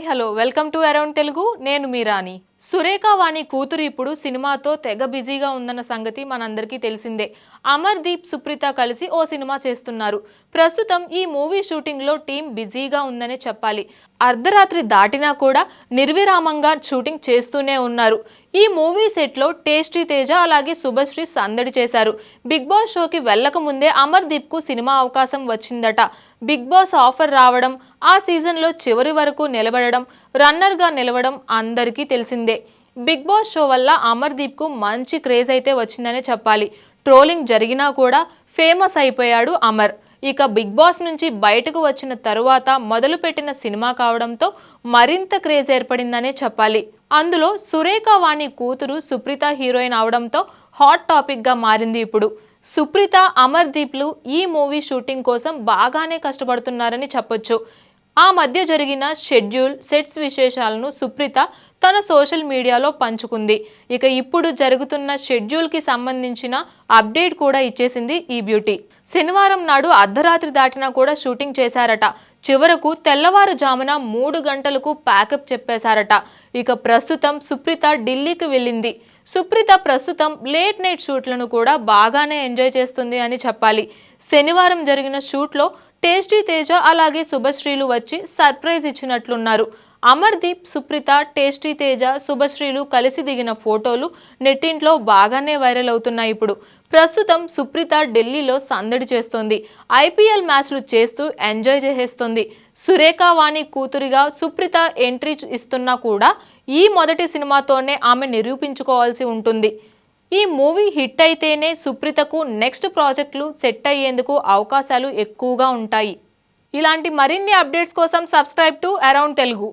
Hi hello. Welcome to around Telugu. నేను మీ రాణి. సురేఖ వాణి కూతురు ఇప్పుడు సినిమాతో తెగ బిజీగా ఉందన్న సంగతి మనందరికీ తెలిసిందే. అమర్దీప్ సుప్రీత కలిసి ఓ సినిమా చేస్తున్నారు. ప్రస్తుతం ఈ మూవీ షూటింగ్లో టీం బిజీగా ఉందనే చెప్పాలి. అర్ధరాత్రి దాటినా కూడా నిర్విరామంగా షూటింగ్ చేస్తూనే ఉన్నారు. ఈ మూవీ సెట్లో టేస్టీ తేజ అలాగే శుభశ్రీ సందడి చేశారు. బిగ్ బాస్ షోకి వెళ్ళక ముందే అమర్దీప్కు సినిమా అవకాశం వచ్చిందట. బిగ్ బాస్ ఆఫర్ రావడం ఆ సీజన్లో చివరి వరకు నిలబడడం రన్నర్గా నిలవడం అందరికీ తెలిసిందే. బిగ్ బాస్ షో వల్ల అమర్దీప్కు మంచి క్రేజ్ అయితే వచ్చిందనే చెప్పాలి. ట్రోలింగ్ జరిగినా కూడా ఫేమస్ అయిపోయాడు అమర్. ఇక బిగ్ బాస్ నుంచి బయటకు వచ్చిన తరువాత మొదలుపెట్టిన సినిమా కావడంతో మరింత క్రేజ్ ఏర్పడిందనే చెప్పాలి. అందులో సురేఖ వాణి కూతురు సుప్రీత హీరోయిన్ అవడంతో హాట్ టాపిక్గా మారింది ఇప్పుడు. సుప్రీత అమర్దీప్లు ఈ మూవీ షూటింగ్ కోసం బాగానే కష్టపడుతున్నారని చెప్పొచ్చు. ఆ మధ్య జరిగిన షెడ్యూల్ సెట్స్ విశేషాలను సుప్రీత తన సోషల్ మీడియాలో పంచుకుంది. ఇక ఇప్పుడు జరుగుతున్న షెడ్యూల్కి సంబంధించిన అప్డేట్ కూడా ఇచ్చేసింది ఈ బ్యూటీ. శనివారం నాడు అర్ధరాత్రి దాటినా కూడా షూటింగ్ చేశారట. చివరకు తెల్లవారుజామున మూడు గంటలకు ప్యాకప్ చెప్పేశారట. ఇక ప్రస్తుతం సుప్రీత ఢిల్లీకి వెళ్ళింది. సుప్రీత ప్రస్తుతం లేట్ నైట్ షూట్లను కూడా బాగానే ఎంజాయ్ చేస్తుంది అని చెప్పాలి. శనివారం జరిగిన షూట్లో టేస్టీ తేజ అలాగే శుభశ్రీలు వచ్చి సర్ప్రైజ్ ఇచ్చినట్లున్నారు. అమర్దీప్ సుప్రిత టేస్టీ తేజ శుభశ్రీలు కలిసి దిగిన ఫోటోలు నెట్టింట్లో బాగానే వైరల్ అవుతున్నాయి ఇప్పుడు. ప్రస్తుతం సుప్రిత ఢిల్లీలో సందడి చేస్తోంది. ఐపీఎల్ మ్యాచ్లు చేస్తూ ఎంజాయ్ చేసేస్తోంది. సురేఖ వాణి కూతురిగా సుప్రిత ఎంట్రీ ఇస్తున్నా కూడా ఈ మొదటి సినిమాతోనే ఆమె నిరూపించుకోవాల్సి ఉంటుంది. ఈ మూవీ హిట్ అయితేనే సుప్రీతకు నెక్స్ట్ ప్రాజెక్టులు సెట్ అయ్యేందుకు అవకాశాలు ఎక్కువగా ఉంటాయి. ఇలాంటి మరిన్ని అప్డేట్స్ కోసం సబ్స్క్రైబ్ టు అరౌండ్ తెలుగు.